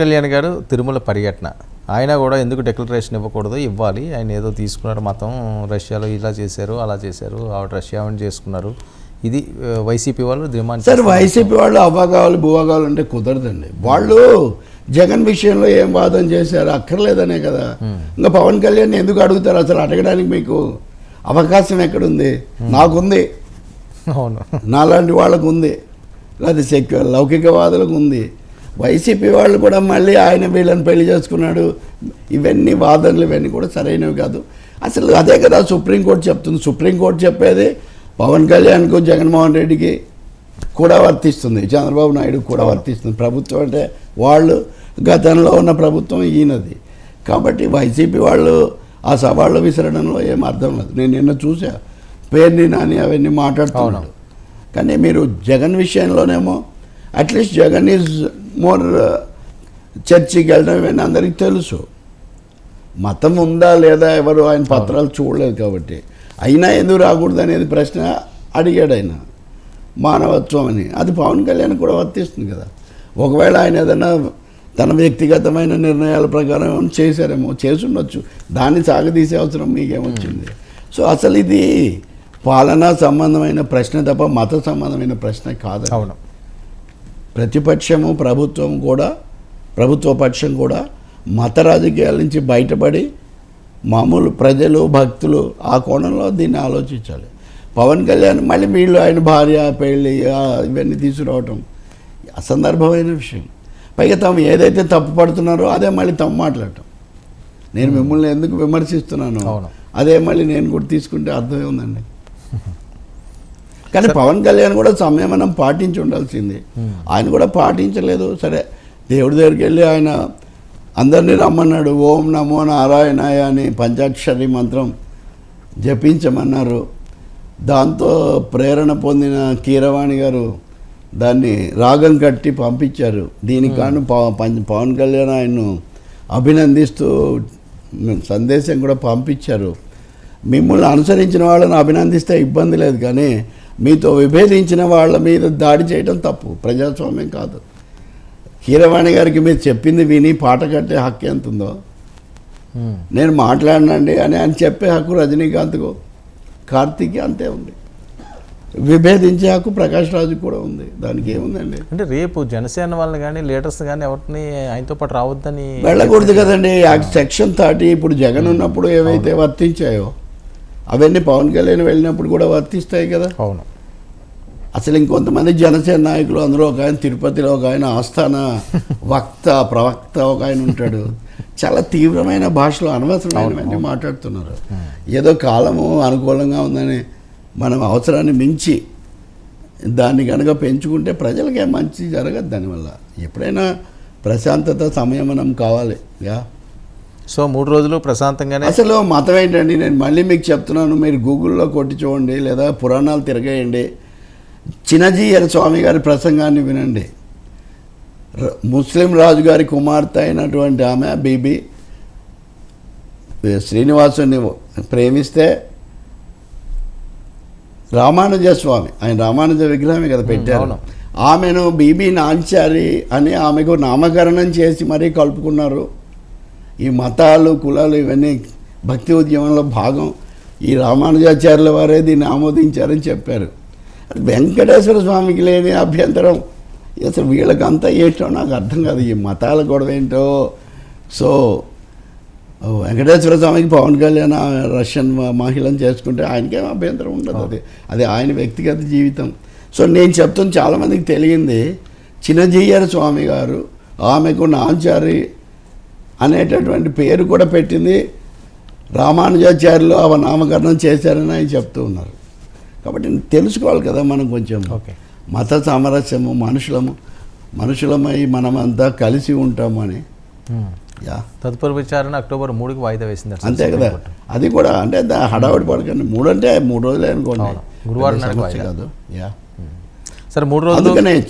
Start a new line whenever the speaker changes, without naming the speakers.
కళ్యాణ్ గారు తిరుమల పర్యటన. ఆయన కూడా ఎందుకు డిక్లరేషన్ ఇవ్వకూడదు? ఇవ్వాలి. ఆయన ఏదో తీసుకున్నారు మతం. రష్యాలో ఇలా చేశారు అలా చేశారు. ఆవిడ రష్యా అని చేసుకున్నారు. ఇది వైసీపీ వాళ్ళు డిమాండ్
సరే వైసీపీ వాళ్ళు అవ్వ కావాలి బువ్వ కావాలి అంటే కుదరదండి. వాళ్ళు జగన్ విషయంలో ఏం వాదన చేశారు అక్కర్లేదనే కదా. ఇంకా పవన్ కళ్యాణ్ ఎందుకు అడుగుతారు? అసలు అడగడానికి మీకు అవకాశం ఎక్కడుంది? నాకుంది.
అవును.
నాలాంటి వాళ్ళకు ఉంది లేదా సెక్యులర్ లౌకికవాదులకు ఉంది. వైసీపీ వాళ్ళు కూడా మళ్ళీ ఆయన వీళ్ళని పెళ్ళి చేసుకున్నాడు. ఇవన్నీ వాదనలు ఇవన్నీ కూడా సరైనవి కాదు. అసలు అదే కదా సుప్రీంకోర్టు చెప్తుంది. సుప్రీంకోర్టు చెప్పేది పవన్ కళ్యాణ్కు జగన్మోహన్ రెడ్డికి కూడా వర్తిస్తుంది. చంద్రబాబు నాయుడు కూడా వర్తిస్తుంది. ప్రభుత్వం అంటే వాళ్ళు గతంలో ఉన్న ప్రభుత్వం ఈయనది. కాబట్టి వైసీపీ వాళ్ళు ఆ సవాళ్ళు విసరడంలో ఏం అర్థం లేదు. నేను నిన్న చూసా పేర్ని నాని అవన్నీ మాట్లాడుతున్నాడు కానీ మీరు Jagan విషయంలోనేమో at least Jagan is more చర్చికి వెళ్ళడం ఇవన్నీ అందరికీ తెలుసు. మతం ఉందా లేదా ఎవరు ఆయన పత్రాలు చూడలేదు కాబట్టి. అయినా ఎందుకు రాకూడదు అనేది ప్రశ్న అడిగాడు ఆయన మానవత్వం అని అది పవన్ కళ్యాణ్ కూడా వర్తిస్తుంది కదా. ఒకవేళ ఆయన ఏదైనా తన వ్యక్తిగతమైన నిర్ణయాల ప్రకారం చేశారేమో చేసుండొచ్చు. దాన్ని సాగదీసే అవసరం మీకేమొచ్చింది? సో అసలు ఇది పాలనా సంబంధమైన ప్రశ్న తప్ప మత సంబంధమైన ప్రశ్న కాదు
అవును.
ప్రతిపక్షము ప్రభుత్వం కూడా ప్రభుత్వ పక్షం కూడా మత రాజకీయాల నుంచి బయటపడి మామూలు ప్రజలు భక్తులు ఆ కోణంలో దీన్ని ఆలోచించాలి. పవన్ కళ్యాణ్ మళ్ళీ వీళ్ళు ఆయన భార్య పెళ్ళి ఇవన్నీ తీసుకురావటం అసందర్భమైన విషయం. పైగా తాము ఏదైతే తప్పు పడుతున్నారో అదే మళ్ళీ తప్పు మాట్లాడటం. నేను మిమ్మల్ని ఎందుకు విమర్శిస్తున్నాను. అదే మళ్ళీ నేను కూడా తీసుకుంటే అర్థమే ఉందండి. కానీ పవన్ కళ్యాణ్ కూడా సంయమనం పాటించి ఉండాల్సింది. ఆయన కూడా పాటించలేదు. సరే దేవుడి దగ్గరికి వెళ్ళి ఆయన అందరినీ రమ్మన్నాడు. ఓం నమో నారాయణాయ అని పంచాక్షరి మంత్రం జపించమన్నారు. దాంతో ప్రేరణ పొందిన కీరవాణి గారు దాన్ని రాగం కట్టి పంపించారు. దీనికి కాను పవ- పం- పవన్ కళ్యాణ్ ఆయన్ను అభినందిస్తూ సందేశం కూడా పంపించారు. మిమ్మల్ని అనుసరించిన వాళ్ళని అభినందిస్తే ఇబ్బంది లేదు. కానీ మీతో విభేదించిన వాళ్ళ మీద దాడి చేయడం తప్పు. ప్రజాస్వామ్యం కాదు. కీరవాణి గారికి మీరు చెప్పింది విని పాట కట్టే హక్కు ఎంత ఉందో. నేను మాట్లాడినండి అని ఆయన చెప్పే హక్కు రజనీకాంత్కు కార్తీక్ అంతే ఉంది. విభేదించే హక్కు ప్రకాష్ రాజుకు కూడా ఉంది. దానికి ఏముందండి?
అంటే రేపు జనసేన వాళ్ళని కానీ లీడర్స్ కానీ ఎవరిని ఆయనతో పాటు రావద్దని
వెళ్ళకూడదు కదండి. సెక్షన్ థర్టీ ఇప్పుడు జగన్ ఉన్నప్పుడు ఏవైతే వర్తించాయో అవన్నీ పవన్ కళ్యాణ్ వెళ్ళినప్పుడు కూడా వర్తిస్తాయి కదా.
అవును.
అసలు ఇంకొంతమంది జనసేన నాయకులు అందులో ఒక ఆయన తిరుపతిలో ఒక ఆయన ఆస్థాన వక్త ప్రవక్త ఒక ఆయన ఉంటాడు. చాలా తీవ్రమైన భాషలో అనవసరమైనవన్నీ మాట్లాడుతున్నారు. ఏదో కాలము అనుకూలంగా ఉందని మనం అవసరాన్ని మించి దాన్ని కనుక పెంచుకుంటే ప్రజలకే మంచి జరగదు దానివల్ల. ఎప్పుడైనా ప్రశాంతత సంయమనం కావాలి యా?
సో మూడు రోజులు ప్రశాంతంగానే
అసలు మతం ఏంటండి? నేను మళ్ళీ మీకు చెప్తున్నాను మీరు గూగుల్లో కొట్టి చూడండి లేదా పురాణాలు తిరగేయండి. చిన్నజీయర్ స్వామి గారి ప్రసంగాన్ని వినండి. ముస్లిం రాజు గారి కుమార్తె అయినటువంటి ఆమె బీబీ శ్రీనివాసుని ప్రేమిస్తే రామానుజ స్వామి ఆయన రామానుజ విగ్రహమే కదా పెట్టారు. ఆమెను బీబీ నాంచారి అని ఆమెకు నామకరణం చేసి మరీ కలుపుకున్నారు. ఈ మతాలు కులాలు ఇవన్నీ భక్తి ఉద్యమంలో భాగం. ఈ రామానుజాచార్యుల వారే దీన్ని ఆమోదించారని చెప్పారు. వెంకటేశ్వర స్వామికి లేని అభ్యంతరం. అసలు వీళ్ళకంతా ఏంటో నాకు అర్థం కాదు. ఈ మతాల గొడవ ఏంటో. సో వెంకటేశ్వర స్వామికి పవన్ కళ్యాణ్ ఆ రష్యన్ మహిళను చేసుకుంటే ఆయనకేం అభ్యంతరం ఉండదు అది. అది ఆయన వ్యక్తిగత జీవితం. సో నేను చెప్తున్న చాలామందికి తెలియంది. చిన్నజీయర్ స్వామి గారు ఆమెకు నాంచారి అనేటటువంటి పేరు కూడా పెట్టింది రామానుజాచార్యులు ఆ నామకరణం చేశారని ఆయన చెప్తూ ఉన్నారు. కాబట్టి తెలుసుకోవాలి కదా మనం కొంచెం.
ఓకే.
మత సామరస్యము మనుషులము మనుషులమై మనమంతా కలిసి ఉంటాము అని. యా.
తదుపరి విచారణ అక్టోబర్ మూడుకి వాయిదా వేసింది
అంతే కదా. అది కూడా అంటే హడావుడి పడకండి. మూడు అంటే మూడు రోజులే అనుకోండి.
గురువారం.
కాదు. యా.
సరే మూడు రోజులు
అందుకనే